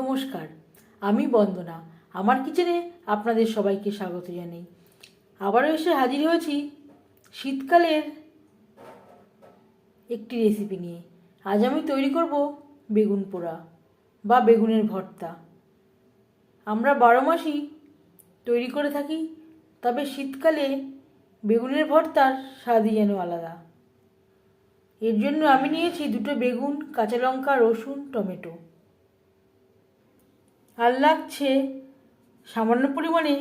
নমস্কার, আমি বন্দনা। আমার কিচেনে আপনাদের সবাইকে স্বাগত জানাই। আবারও এসে হাজির হয়েছি শীতকালের একটি রেসিপি নিয়ে। আজ আমি তৈরি করব বেগুন পোড়া বা বেগুনের ভর্তা। আমরা বারো মাসই তৈরি করে থাকি, তবে শীতকালে বেগুনের ভর্তার স্বাদই যেন আলাদা। এর জন্য আমি নিয়েছি দুটো বেগুন, কাঁচা লঙ্কা, রসুন, টমেটো। আর লাগছে। সামান্য পরিমাণে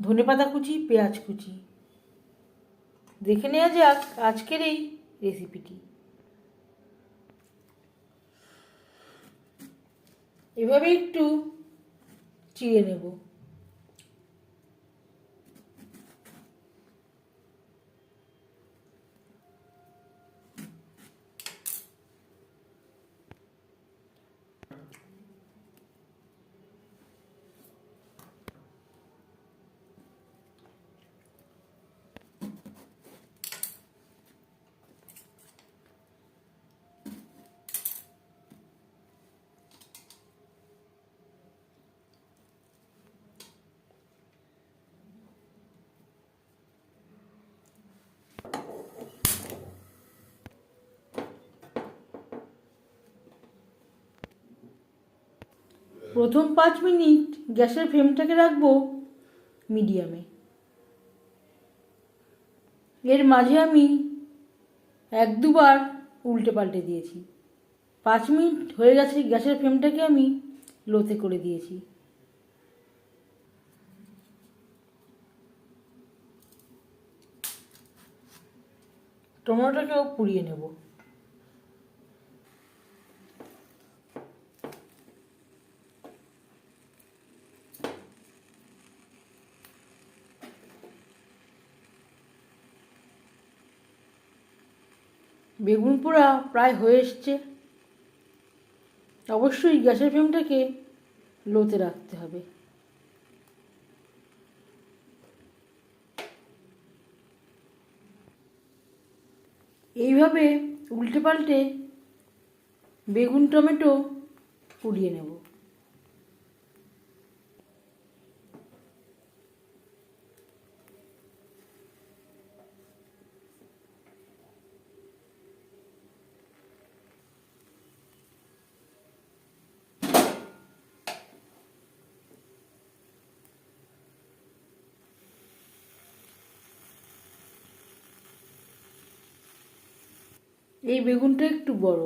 ধনেপাতা কুচি, পেঁয়াজ কুচি। দেখে নেওয়া যাক আজকের এই রেসিপিটি এভাবে একটু চিড়ে নেব। প্রথম পাঁচ মিনিট গ্যাসের ফ্লেমটাকে রাখব মিডিয়ামে। এর মাঝে আমি এক দুবার উল্টে পাল্টে দিয়েছি। পাঁচ মিনিট হয়ে গেছে গ্যাসের ফ্লেমটাকে আমি লোতে করে দিয়েছি। টমেটোটাকেও পুড়িয়ে নেব। বেগুন পোড়া প্রায় হয়ে এসছে। অবশ্যই গ্যাসের ফ্লেমটাকে লোতে রাখতে হবে। এইভাবে উল্টে পাল্টে বেগুন, টমেটো পুড়িয়ে নেব। এই বেগুনটা একটু বড়।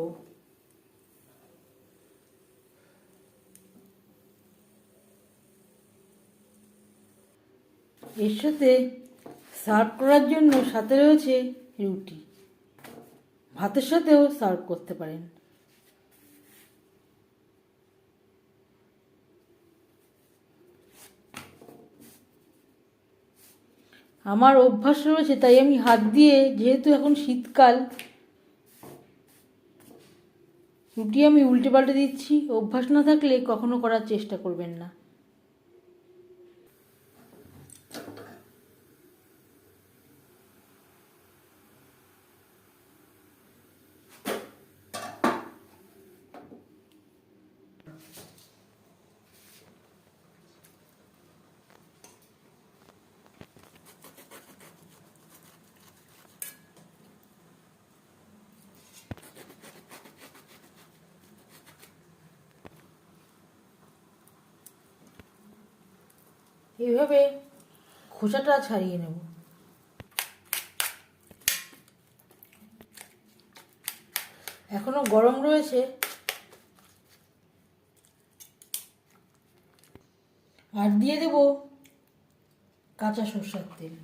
এর সাথে সার্ভ করার জন্য সাথে রয়েছে রুটি। ভাতের সাথেও সার্ভ করতে পারেন। আমার অভ্যাস রয়েছে, তাই আমি হাত দিয়ে, যেহেতু এখন শীতকাল রুটি আমি উল্টে পাল্টে দিচ্ছি অভ্যাস না থাকলে কখনো করার চেষ্টা করবেন না। এইভাবে খোসাটা ছাড়িয়ে নেব। এখনও গরম রয়েছে। আর দিয়ে দেব কাঁচা সর্ষার তেল।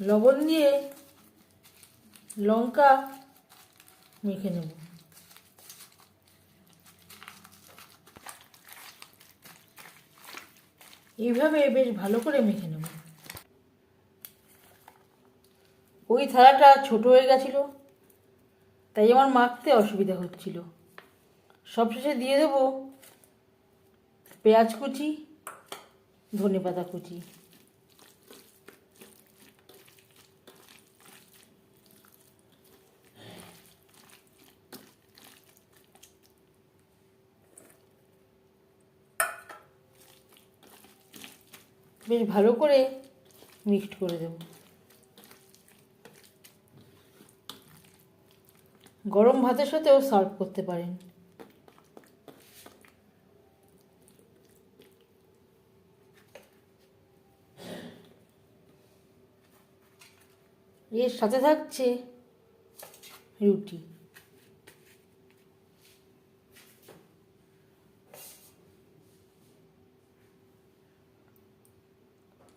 লবণ দিয়ে লঙ্কা মেখে নেব। এইভাবে বেশ ভালো করে মেখে নেব। ওই থালাটা ছোট হয়ে গেছিল, তাই আমার মাখতে অসুবিধা হচ্ছিল। সবশেষে দিয়ে দেব পেঁয়াজ কুচি ধনে পাতা কুচি। বেশ ভালো করে মিক্সড করে দেব। গরম ভাতের সাথেও সার্ভ করতে পারেন। এর সাথে থাকছে রুটি।